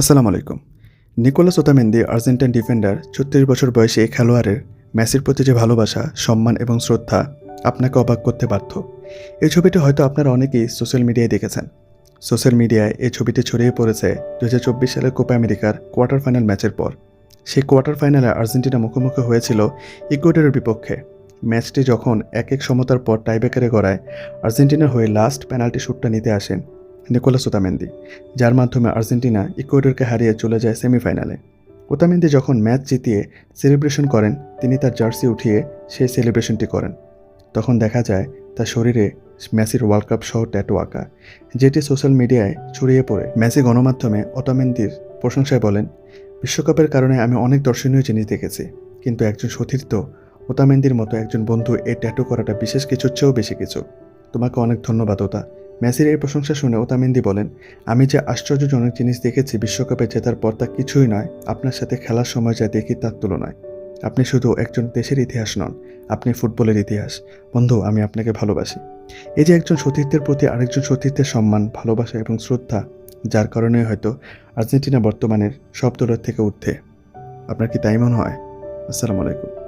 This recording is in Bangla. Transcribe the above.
আসসালামু আলাইকুম। নিকোলাস ওতামেন্দি, আর্জেন্টাইন ডিফেন্ডার, ছত্রিশ বছর বয়সী এই খেলোয়াড়ের মেসির প্রতি যে ভালোবাসা, সম্মান এবং শ্রদ্ধা আপনাকে অবাক করতে বাধ্য। এই ছবিটি হয়তো আপনারা অনেকেই সোশ্যাল মিডিয়ায় দেখেছেন। সোশ্যাল মিডিয়ায় এই ছবিটি ছড়িয়ে পড়েছে দু হাজার চব্বিশ সালের কোপা আমেরিকার কোয়ার্টার ফাইনাল ম্যাচের পর। সেই কোয়ার্টার ফাইনালে আর্জেন্টিনা মুখোমুখি হয়েছিল ইকুয়েডরের বিপক্ষে। ম্যাচটি যখন এক এক সমতার পর টাইব্রেকারে গড়ায়, আর্জেন্টিনার হয়ে লাস্ট পেনাল্টি শ্যুটটা নিতে আসেন নিকোলাস ওতামেন্দি যার মাধ্যমে আর্জেন্টিনা ইকুয়েডরকে হারিয়ে চলে যায় সেমিফাইনালে। ওতামেন্দি যখন ম্যাচ জিতিয়ে সেলিব্রেশন করেন, তিনি তার জার্সি উঠিয়ে সেই সেলিব্রেশনটি করেন। তখন দেখা যায়, তার শরীরে মেসির ওয়ার্ল্ড কাপ সহ ট্যাটু আঁকা, যেটি সোশ্যাল মিডিয়ায় ছড়িয়ে পড়ে। মেসি গণমাধ্যমে ওতামেন্দির প্রশংসায় বলেন, বিশ্বকাপের কারণে আমি অনেক দর্শনীয় জিনিস দেখেছি, কিন্তু একজন সতীর্থ ওতামেন্দির মতো একজন বন্ধু এই ট্যাটু করাটা বিশেষ কিছুর চেয়েও বেশি কিছু। তোমাকে অনেক ধন্যবাদ, ওতা। মেসির এই প্রশংসা শুনে ওতামেন্দি বলেন, আমি যে আশ্চর্যজনক জিনিস দেখেছি বিশ্বকাপে জেতার পর তা কিছুই নয়, আপনার সাথে খেলার সময় যা দেখি তার তুলনায়। আপনি শুধু একজন দেশের ইতিহাস নন, আপনি ফুটবলের ইতিহাস। বন্ধু, আমি আপনাকে ভালোবাসি। এই যে একজন সতীর্থের প্রতি আরেকজন সতীর্থের সম্মান, ভালোবাসা এবং শ্রদ্ধা, যার কারণে হয়তো আর্জেন্টিনা বর্তমানের সব দলের থেকে ঊর্ধ্বে। আপনার কি তাই মনে হয়? আসসালামু আলাইকুম।